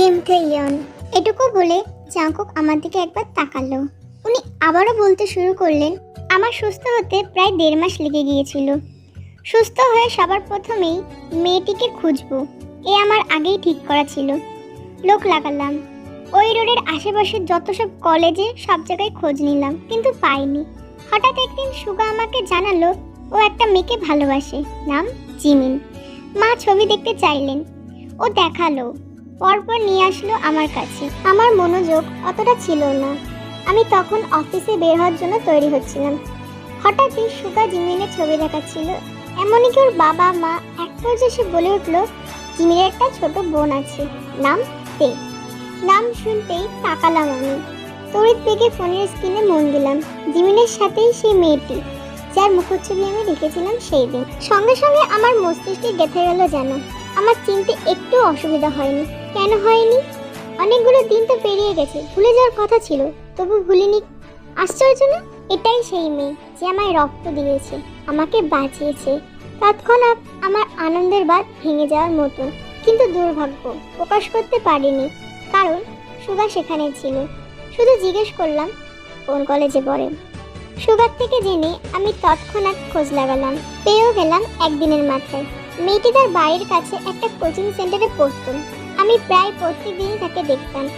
Kim ইয়ন এটুকু বলে Jungkook আমার দিকে একবার তাকালো। উনি আবারও বলতে শুরু করলেন, আমার সুস্থ হতে প্রায় দেড় মাস লেগে গিয়েছিল। সুস্থ হয়ে সবার প্রথমেই মেয়েটিকে খুঁজবো। এ আমার আগেই ঠিক করা ছিল। লোক লাগালাম। ওই রোডের আশেপাশে যত সব কলেজে সব জায়গায় খোঁজ নিলাম, কিন্তু পাইনি। হঠাৎ একদিন সুগা আমাকে জানালো, ও একটা মেয়েকে ভালোবাসে, নাম জিমিন। মা ছবি দেখতে চাইলেন। ও দেখাল। পরপর নিয়ে আসলো আমার কাছে। আমার মনোযোগ অতটা ছিল না। আমি তখন অফিসে বের হওয়ার জন্য তৈরি হচ্ছিলাম। হঠাৎই সুগা জিমিনের ছবি দেখাচ্ছিল। এমনই কি ওর বাবা, মা এক পর্যায়ে সে বলে উঠল, জিমিনের একটা ছোট বোন আছে। নাম তে নাম শুনতেই তাকালাম আমি। তড়িৎ বেগে ফোনের স্ক্রিনে মন দিলাম। জিমিনের সাথেই সেই মেয়েটি, যার মুখচ্ছবি আমি দেখেছিলাম সেই দিন। সঙ্গে সঙ্গে আমার মস্তিষ্কে গেঁথে গেল যেন। আমার চিনতে একটু অসুবিধা হয়নি। কেন হয়নি? অনেকগুলো দিন তো পেরিয়ে গেছে, ভুলে যাওয়ার কথা ছিল, তবু ভুলিনি। আশ্চর্য না? এটাই সেই মেয়ে, যে আমায় রক্ত দিয়েছে, আমাকে বাঁচিয়েছে। তৎক্ষণাৎ আমার আনন্দের বাদ ভেঙে যাওয়ার মতো কিন্তু দুর্ভাগ্য, প্রকাশ করতে পারিনি, কারণ সুগা সেখানে ছিল। শুধু জিজ্ঞেস করলাম, কোন কলেজে পড়ে? সুগার থেকে জেনে আমি তৎক্ষণাৎ খোঁজ লাগালাম, পেয়েও গেলাম একদিনের মাথায়। মেয়েটি তার বাড়ির কাছে একটা কোচিং সেন্টারে পড়তো। আমি প্রায় প্রত্যেকদিনই তাকে দেখতাম।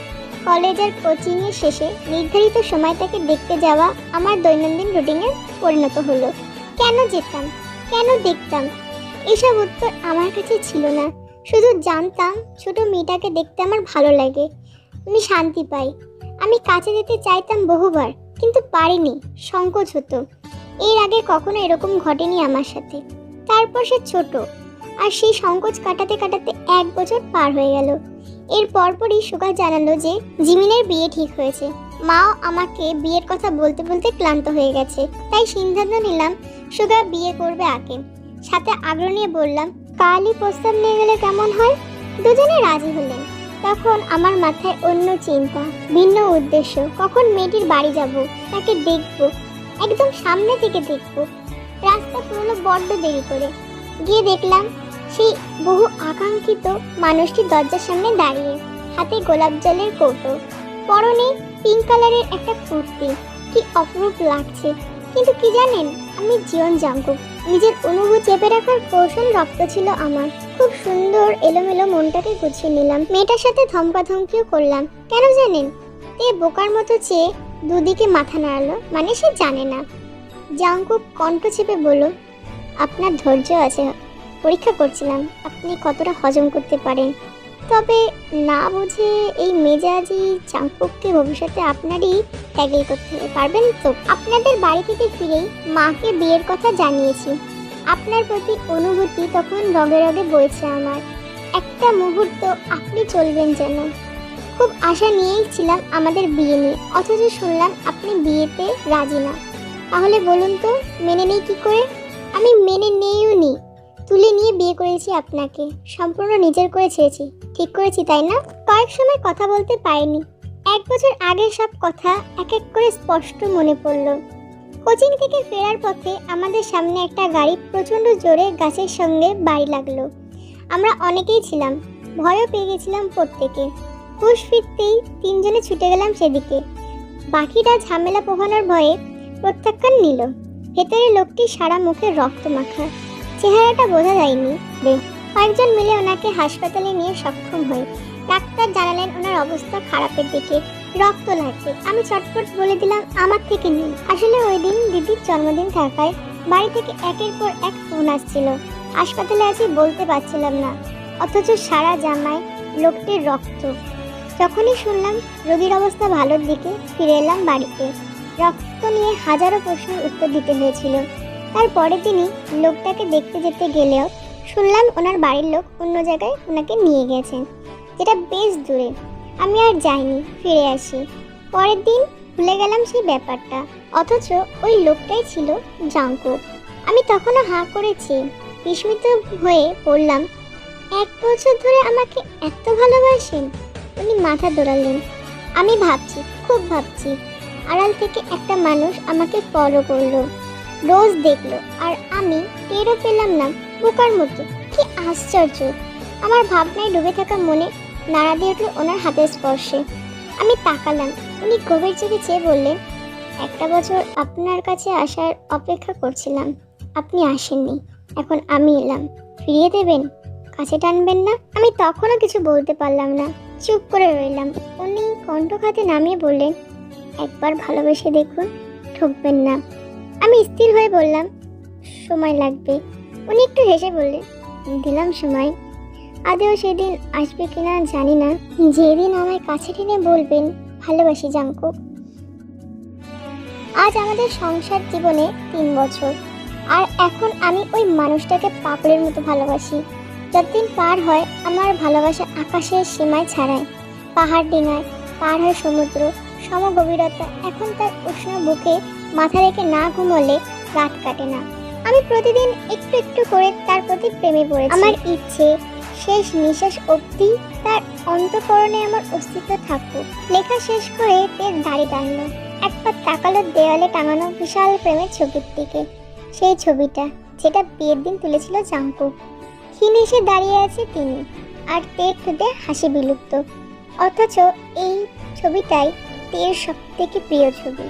কলেজের কোচিংয়ের শেষে নির্ধারিত সময় তাকে দেখতে যাওয়া আমার দৈনন্দিন রুটিনে পরিণত হলো। কেন যেতাম? কেন দেখতাম? এসব উত্তর আমার কাছে ছিল না। শুধু জানতাম ছোট মেয়েটাকে দেখতে আমার ভালো লাগে। আমি শান্তি পাই। আমি কাছে যেতে চাইতাম বহুবার, কিন্তু পারিনি, সংকোচ হতো। এর আগে কখনো এরকম ঘটেনি আমার সাথে। তারপর সে ছোট। আর সেই সংকোচ কাটাতে কাটাতে এক বছর পার হয়ে গেল। এর পরপরই সুগা জানালো যে জিমিনের বিয়ে ঠিক হয়েছে। মাও আমাকে বিয়ের কথা বলতে বলতে ক্লান্ত হয়ে গেছে। তাই সিদ্ধান্ত নিলাম সুগা বিয়ে করবে আগে। সাথে আগ্রহ নিয়ে বললাম, কালই প্রস্তাব নিয়ে গেলে কেমন হয়? দুজনে রাজি হলেন। তখন আমার মাথায় অন্য চিন্তা, ভিন্ন উদ্দেশ্য। কখন মেয়েটির বাড়ি যাব, তাকে দেখব, একদম সামনে থেকে দেখব। রাস্তা পুরোনো বড্ড দেরি করে। গিয়ে দেখলাম সেই বহু আকাঙ্ক্ষিত মানুষটি দরজার সামনে দাঁড়িয়ে হাতে গোলাপ জলের কৌটো। পরনে পিঙ্ক কালারের একটা কুর্তি। কি অপরূপ লাগছে। কিন্তু কি জানেন, আমি জীবন জাঙ্কুক। নিজের অনুভূতি চেপে রাখার কৌশল রক্ত ছিল আমার। খুব সুন্দর, এলোমেলো মনটাকে গুছিয়ে নিলাম। মেয়েটার সাথে ধমকাধমকিও করলাম। কেন জানেন? এ বোকার মতো চেয়ে দুদিকে মাথা নাড়ালো। মানে সে জানে না। জাঙ্কুক কণ্ঠ চেপে বলল, আপনার ধৈর্য আছে। পরীক্ষা করছিলাম, আপনি কতটা হজম করতে পারেন। তবে না বুঝে এই মেজাজি চাঙ্কুককে ভবিষ্যতে আপনারই ট্যাগেল করতে পারবেন তো? আপনাদের বাড়ি থেকে ফিরেই মাকে বিয়ের কথা জানিয়েছি। আপনার প্রতি অনুভূতি তখন রগে রগে বইছে আমার। একটা মুহূর্ত আপনি চলবেন যেন। খুব আশা নিয়েই ছিলাম আমাদের বিয়ে নিয়ে, অথচ শুনলাম আপনি বিয়েতে রাজি না। তাহলে বলুন তো, মেনে নেই কি করে? আমি মেনে নেইও নি। তুলে নিয়ে বিয়ে করেছি আপনাকে। সম্পূর্ণ নিজের করে ছেড়েছি। ঠিক করেছি, তাই না? কয়েক সময় কথা বলতে পারিনি। এক বছর আগের সব কথা এক এক করে স্পষ্ট মনে পড়ল। কোচিং থেকে ফেরার পথে আমাদের সামনে একটা গাড়ি প্রচণ্ড জোরে গাছের সঙ্গে বাড়ি লাগল। আমরা অনেকেই ছিলাম। ভয়ও পেয়ে গেছিলাম প্রত্যেকে। হুশ ফিরতেই তিনজনে ছুটে গেলাম সেদিকে। বাকিটা ঝামেলা পোহানোর ভয়ে প্রত্যাখ্যান নিল। ভেতরে লোকটি সারা মুখে রক্ত মাখা। চেহারাটা বোঝা যায়নি। কয়েকজন মিলে ওনাকে হাসপাতালে নিয়ে সক্ষম হই। ডাক্তার জানালেন ওনার অবস্থা খারাপের দিকে। রক্ত লাগছে। আমি চটপট বলে দিলাম, আমার থেকে নিন। আসলে ওই দিন দিদির জন্মদিন থাকায় বাড়ি থেকে একের পর এক ফোন আসছিল। হাসপাতালে আছি বলতে পারছিলাম না। অথচ সারা জামায় লোকটির রক্ত। যখনই শুনলাম রোগীর অবস্থা ভালোর দিকে, ফিরে এলাম বাড়িতে। রক্ত নিয়ে হাজারো প্রশ্নের উত্তর দিতে হয়েছিল। তারপরে তিনি লোকটাকে দেখতে যেতে গেলেও শুনলাম ওনার বাড়ির লোক অন্য জায়গায় ওনাকে নিয়ে গেছেন, যেটা বেশ দূরে। আমি আর যাইনি, ফিরে আসি। পরের দিন ভুলে গেলাম সেই ব্যাপারটা, অথচ ওই লোকটাই ছিল জাঙ্কু আমি তখনও হাঁ করেছি, বিস্মিত হয়ে বললাম, এক বছর ধরে আমাকে এত ভালোবাসেন, উনি মাথা দোড়ালেন আমি ভাবছি, খুব ভাবছি, আড়াল থেকে একটা মানুষ আমাকে ফলো করল। রোজ দেখল আর আমি টেরও পেলাম না বোকার মতো। কি আশ্চর্য। আমার ভাবনায় ডুবে থাকা মনে নাড়া দিয়ে উঠল ওনার হাতের স্পর্শে। আমি তাকালাম, উনি গভীর চোখে চেয়ে বললেন, একটা বছর আপনার কাছে আসার অপেক্ষা করছিলাম, আপনি আসেননি, এখন আমি এলাম। ফিরিয়ে দেবেন? কাছে টানবেন না? আমি তখনও কিছু বলতে পারলাম না। চুপ করে রইলাম। উনি কণ্ঠখাতে নামিয়ে বললেন, একবার ভালোবেসে দেখুন, ঠকবেন না। আমি স্থির হয়ে বললাম, সময় লাগবে। উনি একটু হেসে বললেন, দিলাম সময়। আদেও সেদিন আসবে কিনা জানি না। যেদিন আমায় কাছে টেনে বলবেন, ভালোবাসি জাঙ্কুক আজ আমাদের সংসার জীবনে তিন বছর। আর এখন আমি ওই মানুষটাকে পাপড়ের মতো ভালোবাসি। যতদিন পার হয়, আমার ভালোবাসা আকাশের সীমায় ছাড়ায়। পাহাড় ডিঙায়, পার হয় সমুদ্র, সমগভীরতা। এখন তার উষ্ণ বুকে মাথা রেখে না ঘুমোলে রাত কাটে না। আমি প্রতিদিন একটু একটু করে তার প্রতি প্রেমে পড়ে আমার ইচ্ছে, শেষ নিঃশ্বাস অবধি তার অন্তঃকরণে আমার অস্তিত্ব থাকুক। লেখা শেষ করে তের দাড়ি টানলো। একবার তাকালো দেওয়ালে টাঙানো বিশাল প্রেমের ছবির দিকে। সেই ছবিটা, যেটা বিয়ের দিন তুলেছিল জাঙ্কুক ক্ষীণ এসে দাঁড়িয়ে আছে তিনি, আর তের ঠোঁটে হাসি বিলুপ্ত। অথচ এই ছবিটাই তের সব থেকে প্রিয় ছবি।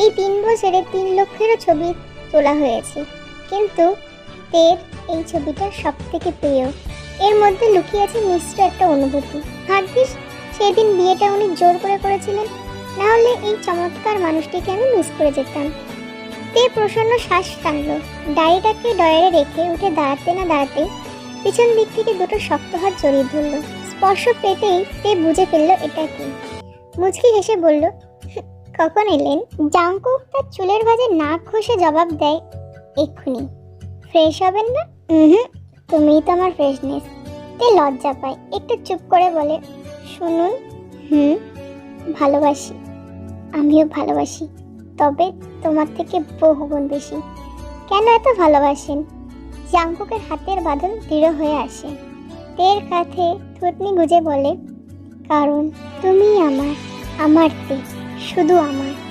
এই তিন বছরে তিন লক্ষেরও ছবি তোলা হয়েছে। কিন্তু তের এই ছবিটা সব থেকে প্রিয়। এর মধ্যে লুকিয়ে আছে মিশ্র একটা অনুভূতি। ভাগ্যিস সেদিন বিয়েটা উনি জোর করে করেছিলেন। না হলে এই চমৎকার মানুষটিকে আমি মিস করে যেতাম। তে প্রসন্ন শ্বাস টানল। ডায়েরিটাকে ডয়ারে রেখে উঠে দাঁড়াতে না দাঁড়াতে পিছন দিক থেকে দুটো শক্ত হাত জড়িয়ে ধরলো। স্পর্শ পেতেই তে বুঝে ফেলল এটা কি। মুচকি হেসে বলল কখন এলেন? জাঙ্কুক তার চুলের ভাঁজে নাক ঘষে জবাব দেয়, এক্ষুনি। ফ্রেশ হবেন না? হুম তুমিই তো আমার ফ্রেশনেস। তে লজ্জা পায়। একটু চুপ করে বলে, শুনুন, হুম, ভালোবাসি, আমিও ভালোবাসি, তবে তোমার থেকে বহুগুণ বেশি। কেন এত ভালোবাসেন? জাঙ্কুকের হাতের বাঁধন দৃঢ় হয়ে আসে। তের কাঁধে থুতনি গুজে বলে, কারণ তুমি আমার আমার তে। শুধু আমার